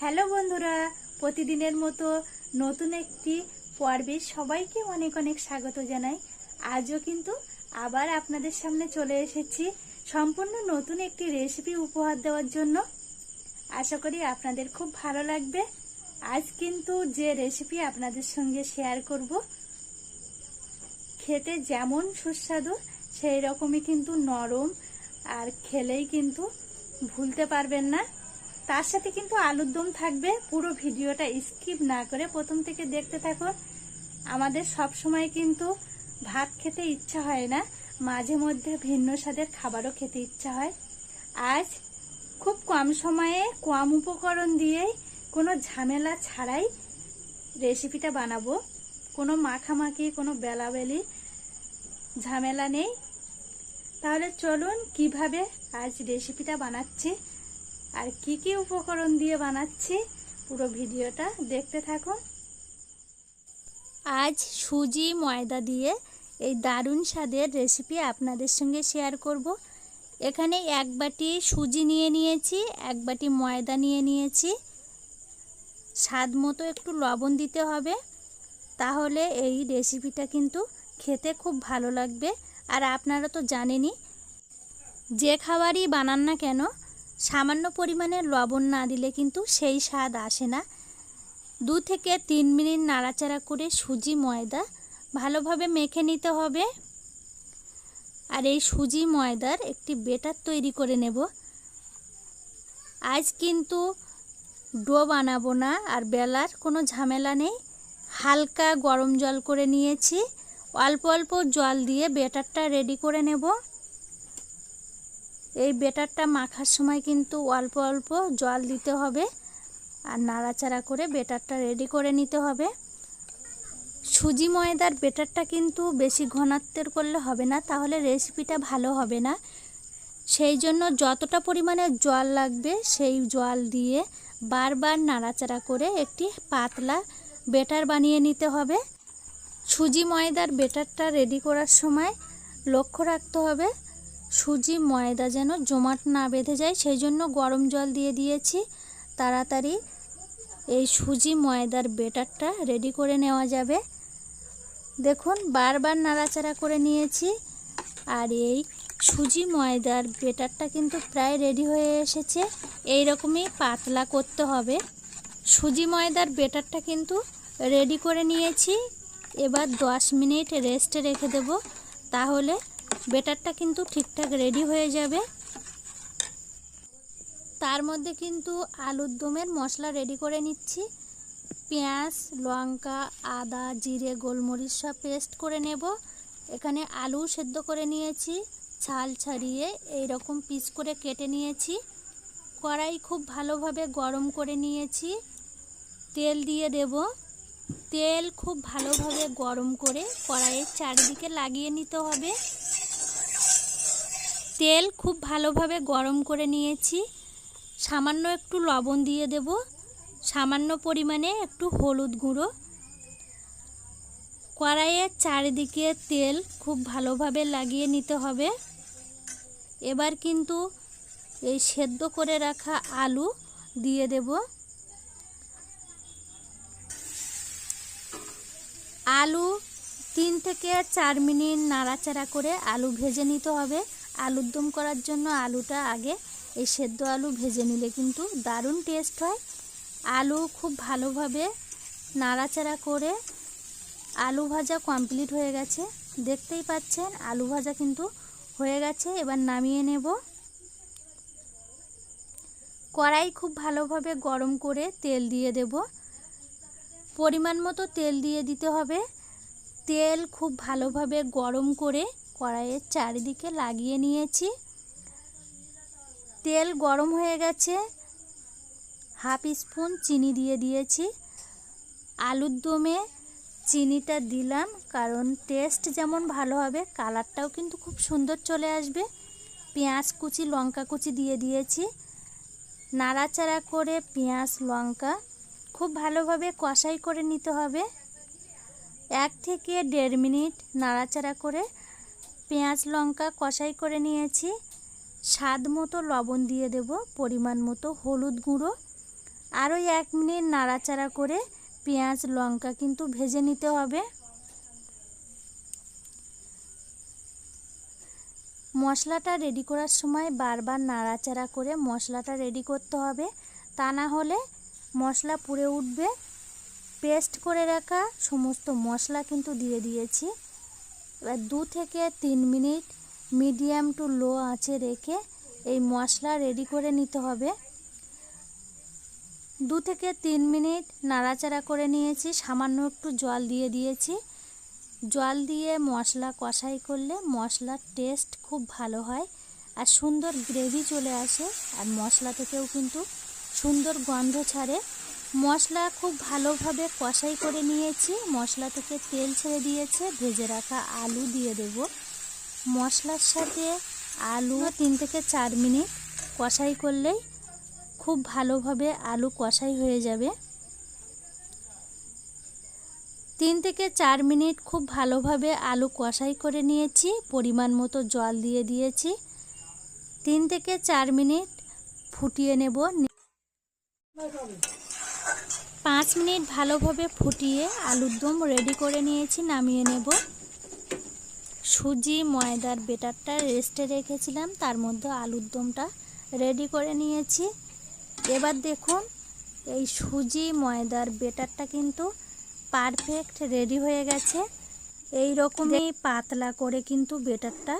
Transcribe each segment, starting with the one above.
Hello বন্ধুরা, প্রতিদিনের মতো নতুন একটি পর্বে সবাইকে অনেক অনেক স্বাগত জানাই। আজও কিন্তু আবার আপনাদের সামনে চলে এসেছি সম্পূর্ণ নতুন একটি রেসিপি উপহার দেওয়ার জন্য। আশা করি আপনাদের খুব ভালো লাগবে। আজ কিন্তু যে রেসিপি আপনাদের সঙ্গে শেয়ার করব, খেতে যেমন সুস্বাদু, সেই রকমই কিন্তু নরম, আর খেলেই কিন্তু ভুলতে পারবেন না। তার সাথে কিন্তু আলুর দম থাকবে। পুরো ভিডিওটা স্কিপ না করে প্রথম থেকে দেখতে থাকো। আমাদের সব সময় কিন্তু ভাত খেতে ইচ্ছা হয় না। মাঝে মধ্যে ভিন্ন স্বাদের খাবারও খেতে ইচ্ছা হয়। আজ খুব কম সময়ে, কম উপকরণ দিয়েই কোনো ঝামেলা ছাড়াই রেসিপিটা বানাবো। কোনো মাখামাখি, কোনো বেলাবেলি ঝামেলা নেই। তাহলে চলুন কীভাবে আজ রেসিপিটা বানাচ্ছি। আর কি কি উপকরণ দিয়ে বানাচ্ছি পুরো ভিডিওটা দেখতে থাকুন। আজ সুজি, ময়দা দিয়ে এই দারুণ স্বাদের রেসিপি আপনাদের সঙ্গে শেয়ার করব। এখানে এক বাটি সুজি নিয়ে নিয়েছি, এক বাটি ময়দা নিয়ে নিয়েছি। স্বাদ মতো একটু লবণ দিতে হবে, তাহলে এই রেসিপিটা কিন্তু খেতে খুব ভালো লাগবে। আর আপনারা তো জানেনই, যে খাবারই বানান না কেন সামান্য পরিমাণে লবণ না দিলে কিন্তু সেই স্বাদ আসে না। দু থেকে তিন মিনিট নাড়াচাড়া করে সুজি ময়দা ভালোভাবে মেখে নিতে হবে। আর এই সুজি ময়দার একটি বেটার তৈরি করে নেব। আজ কিন্তু ডো বানাবো না আর বেলার কোনো ঝামেলা নেই। হালকা গরম জল করে নিয়েছি। অল্প অল্প জল দিয়ে বেটারটা রেডি করে নেব। এই বেটারটা মাখার সময় কিন্তু অল্প অল্প জল দিতে হবে আর নাড়াচাড়া করে বেটারটা রেডি করে নিতে হবে। সুজি ময়দার বেটারটা কিন্তু বেশি ঘনত্বের করলে হবে না, তাহলে রেসিপিটা ভালো হবে না। সেই জন্য যতটা পরিমাণে জল লাগবে সেই জল দিয়ে বারবার নাড়াচাড়া করে একটি পাতলা বেটার বানিয়ে নিতে হবে। সুজি ময়দার বেটারটা রেডি করার সময় লক্ষ্য রাখতে হবে সুজি, ময়দা যেন জমাট না বেঁধে যায় সেই জন্য গরম জল দিয়ে দিয়েছি। তাড়াতাড়ি এই সুজি, ময়দার বেটারটা রেডি করে নেওয়া যাবে। দেখুন, বারবার নাড়াচাড়া করে নিয়েছি। আর এই সুজি, ময়দার বেটারটা কিন্তু প্রায় রেডি হয়ে এসেছে। এই রকমই পাতলা করতে হবে। সুজি, ময়দার বেটারটা কিন্তু রেডি করে নিয়েছি। এবার দশ মিনিট রেস্টে রেখে দেব। তাহলে বেটারটা কিন্তু ঠিকঠাক রেডি হয়ে যাবে। তার মধ্যে কিন্তু আলুর দমের মশলা রেডি করে নিচ্ছি। পেঁয়াজ, লঙ্কা, আদা, জিরে, গোলমরিচ সব পেস্ট করে নেব। এখানে আলু সেদ্ধ করে নিয়েছি। ছাল ছাড়িয়ে এই রকম পিস করে কেটে নিয়েছি। কড়াই খুব ভালোভাবে গরম করে নিয়েছি। তেল দিয়ে দেব। তেল খুব ভালোভাবে গরম করে কড়াইয়ের চারিদিকে লাগিয়ে নিতে হবে। তেল খুব ভালোভাবে গরম করে নিয়েছি। সামান্য একটু লবণ দিয়ে দেব। সামান্য পরিমাণে একটু হলুদ গুঁড়ো। কড়াইয়ের চারিদিকে তেল খুব ভালোভাবে লাগিয়ে নিতে হবে। এবার কিন্তু এই সেদ্ধ করে রাখা আলু দিয়ে দেব। আলু তিন থেকে চার মিনিট নাড়াচাড়া করে আলু ভেজে নিতে হবে। আলুর দম করার জন্য আলুটা আগে এই সেদ্ধ আলু ভেজে নিলে কিন্তু দারুণ টেস্ট হয়। আলু খুব ভালোভাবে নাড়াচাড়া করে আলু ভাজা কমপ্লিট হয়ে গেছে। দেখতেই পাচ্ছেন, আলু ভাজা কিন্তু হয়ে গেছে। এবার নামিয়ে নেব। কড়াই খুব ভালোভাবে গরম করে তেল দিয়ে দেব। পরিমাণ মতো তেল দিয়ে দিতে হবে। তেল খুব ভালোভাবে গরম করে কড়াইয়ের চারিদিকে লাগিয়ে নিয়েছি। তেল গরম হয়ে গেছে। হাফ স্পুন চিনি দিয়ে দিয়েছি। আলুর দমে চিনিটা দিলাম কারণ টেস্ট যেমন ভালো হবে, কালারটাও কিন্তু খুব সুন্দর চলে আসবে। পেঁয়াজ কুচি, লঙ্কা কুচি দিয়ে দিয়েছি। নাড়াচাড়া করে পেঁয়াজ, লঙ্কা খুব ভালোভাবে কষাই করে নিতে হবে। এক থেকে দেড় মিনিট নাড়াচাড়া করে পেঁয়াজ লঙ্কা কষাই করে নিয়েছি। স্বাদ মতো লবণ দিয়ে দেব, পরিমাণ মতো হলুদ গুঁড়ো। আরও এক মিনিট নাড়াচাড়া করে পেঁয়াজ, লঙ্কা কিন্তু ভেজে নিতে হবে। মশলাটা রেডি করার সময় বারবার নাড়াচাড়া করে মশলাটা রেডি করতে হবে। তা না হলে মশলা পুড়ে উঠবে। পেস্ট করে রাখা সমস্ত মশলা কিন্তু দিয়ে দিয়েছি। এবার দু থেকে তিন মিনিট মিডিয়াম টু লো আঁচে রেখে এই মশলা রেডি করে নিতে হবে। দু থেকে তিন মিনিট নাড়াচাড়া করে নিয়েছি, সামান্য একটু জল দিয়ে দিয়েছি। জল দিয়ে মশলা কষাই করলে মশলার টেস্ট খুব ভালো হয় আর সুন্দর গ্রেভি চলে আসে আর মশলা থেকেও কিন্তু সুন্দর গন্ধ ছাড়ে। মশলা খুব ভালোভাবে কষাই করে নিয়েছি। মশলা থেকে তেল ছেড়ে দিয়েছে। ভেজে রাখা আলু দিয়ে দেব। মশলার সাথে আলু তিন থেকে চার মিনিট কষাই করলেই খুব ভালোভাবে আলু কষাই হয়ে যাবে। তিন থেকে চার মিনিট খুব ভালোভাবে আলু কষাই করে নিয়েছি। পরিমাণ মতো জল দিয়ে দিয়েছি। তিন থেকে চার মিনিট ফুটিয়ে নেব। পাঁচ মিনিট ভালোভাবে ফুটিয়ে আলুর দম রেডি করে নিয়েছি, নামিয়ে নেব। সুজি, ময়দার বেটারটা রেস্টে রেখেছিলাম, তার মধ্যে আলুর দমটা রেডি করে নিয়েছি। এবার দেখুন, এই সুজি, ময়দার বেটারটা কিন্তু পারফেক্ট রেডি হয়ে গেছে। এই রকমই পাতলা করে কিন্তু বেটারটা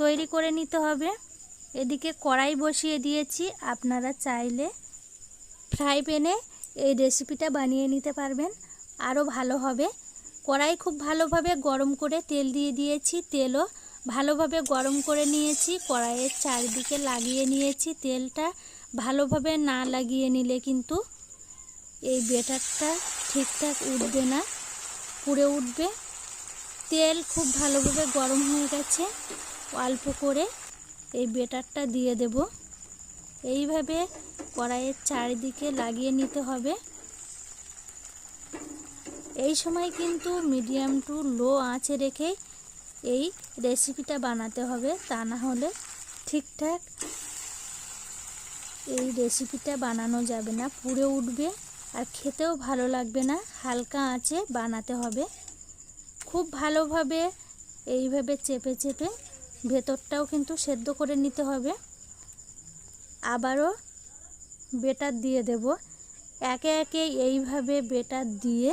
তৈরি করে নিতে হবে। এদিকে কড়াই বসিয়ে দিয়েছি, আপনারা চাইলে ফ্রাই প্যানে এই রেসিপিটা বানিয়ে নিতে পারবেন। আরও ভালো হবে। কড়াই খুব ভালোভাবে গরম করে তেল দিয়ে দিয়েছি। তেলও ভালোভাবে গরম করে নিয়েছি। কড়াইয়ের চারিদিকে লাগিয়ে নিয়েছি তেলটা। ভালোভাবে না লাগিয়ে নিলে কিন্তু এই বেটারটা ঠিকঠাক উঠবে না, পুড়ে উঠবে। তেল খুব ভালোভাবে গরম হয়ে গেছে। অল্প করে এই বেটারটা দিয়ে দেব। এইভাবে কড়াইয়ের চারিদিকে লাগিয়ে নিতে হবে। এই সময় কিন্তু মিডিয়াম টু লো আঁচে রেখে এই রেসিপিটা বানাতে হবে। তা না হলে ঠিকঠাক এই রেসিপিটা বানানো যাবে না, পুড়ে উঠবে আর খেতেও ভালো লাগবে না। হালকা আঁচে বানাতে হবে। খুব ভালোভাবে এইভাবে চেপে চেপে ভেতরটাও কিন্তু সেদ্ধ করে নিতে হবে। আবারও বেটার দিয়ে দেব। একে একে এইভাবে বেটার দিয়ে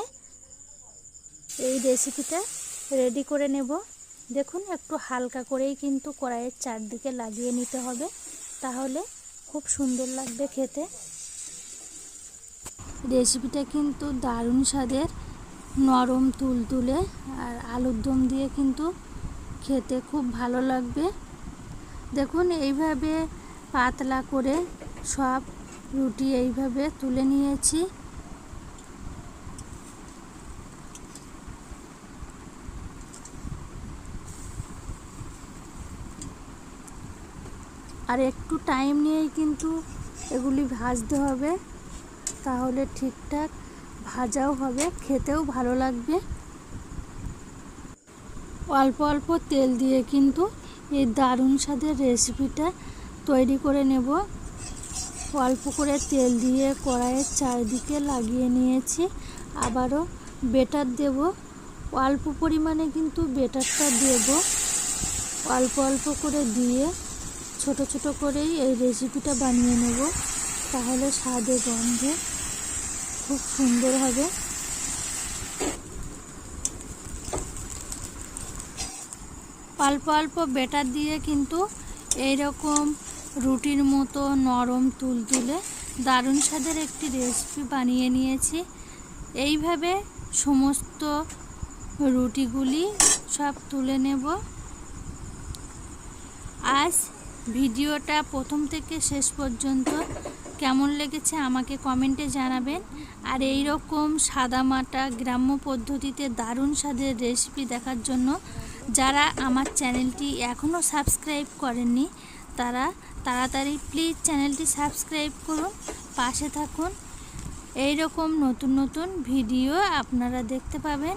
এই রেসিপিটা রেডি করে নেব। দেখুন, একটু হালকা করেই কিন্তু কড়াইয়ের চারদিকে লাগিয়ে নিতে হবে। তাহলে খুব সুন্দর লাগবে খেতে। রেসিপিটা কিন্তু দারুণ স্বাদের। নরম, তুলতুলে আর আলুর দম দিয়ে কিন্তু খেতে খুব ভালো লাগবে। দেখুন, এইভাবে পাতলা করে সব রুটি এইভাবে তুলে নিয়েছি। আর একটু টাইম নিয়েই কিন্তু এগুলি ভাজতে হবে। তাহলে ঠিকঠাক ভাজাও হবে, খেতেও ভালো লাগবে। অল্প অল্প তেল দিয়ে কিন্তু এই দারুণ স্বাদের রেসিপিটা তৈরি করে নেব। অল্প করে তেল দিয়ে কড়াইয়ের চারিদিকে লাগিয়ে নিয়েছি। আবারও বেটার দেব। অল্প পরিমাণে কিন্তু বেটারটা দেব। অল্প অল্প করে দিয়ে ছোট ছোট করেই এই রেসিপিটা বানিয়ে নেব। তাহলে স্বাদে গন্ধে খুব সুন্দর হবে। অল্প অল্প বেটার দিয়ে কিন্তু এই রকম রুটির মতো নরম তুলতুলে দারুণ স্বাদের একটি রেসিপি বানিয়ে নিয়েছি। এইভাবে সমস্ত রুটিগুলি সব তুলে নেব। আজ ভিডিওটা প্রথম থেকে শেষ পর্যন্ত কেমন লেগেছে আমাকে কমেন্টে জানাবেন। আর এই রকম সাদামাটা গ্রাম্য পদ্ধতিতে দারুণ স্বাদের রেসিপি দেখার জন্য যারা আমার চ্যানেলটি এখনও সাবস্ক্রাইব করেননি তারা তাড়াতাড়ি প্লিজ চ্যানেলটি সাবস্ক্রাইব করুন, পাশে থাকুন। এই রকম নতুন নতুন ভিডিও আপনারা দেখতে পাবেন।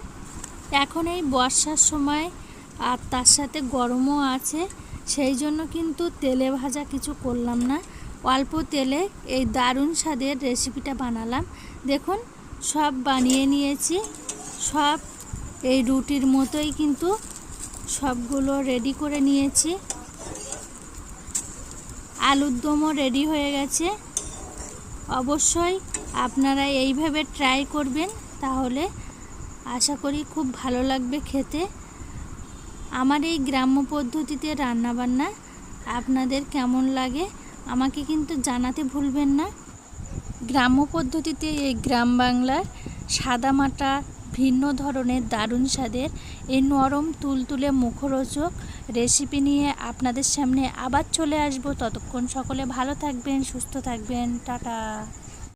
এখন এই বর্ষার সময়, আর তার সাথে গরমও আছে, সেই জন্য কিন্তু তেলে ভাজা কিছু করলাম না। অল্প তেলে এই দারুণ স্বাদের রেসিপিটা বানালাম। দেখুন, সব বানিয়ে নিয়েছি। সব এই রুটির মতোই কিন্তু সবগুলো রেডি করে নিয়েছি। আলুর দমও রেডি হয়ে গেছে। অবশ্যই আপনারা এইভাবে ট্রাই করবেন, তাহলে আশা করি খুব ভালো লাগবে খেতে। আমার এই গ্রাম্য পদ্ধতিতে রান্নাবান্না আপনাদের কেমন লাগে আমাকে কিন্তু জানাতে ভুলবেন না। গ্রাম্য পদ্ধতিতে এই গ্রাম বাংলার সাদামাটা ভিন্ন ধরনের দারুণ স্বাদের এই নরম তুলতুলে মুখরোচক রেসিপি নিয়ে আপনাদের সামনে আবার চলে আসব। ততক্ষণ সকলে ভালো থাকবেন, সুস্থ থাকবেন। টাটা।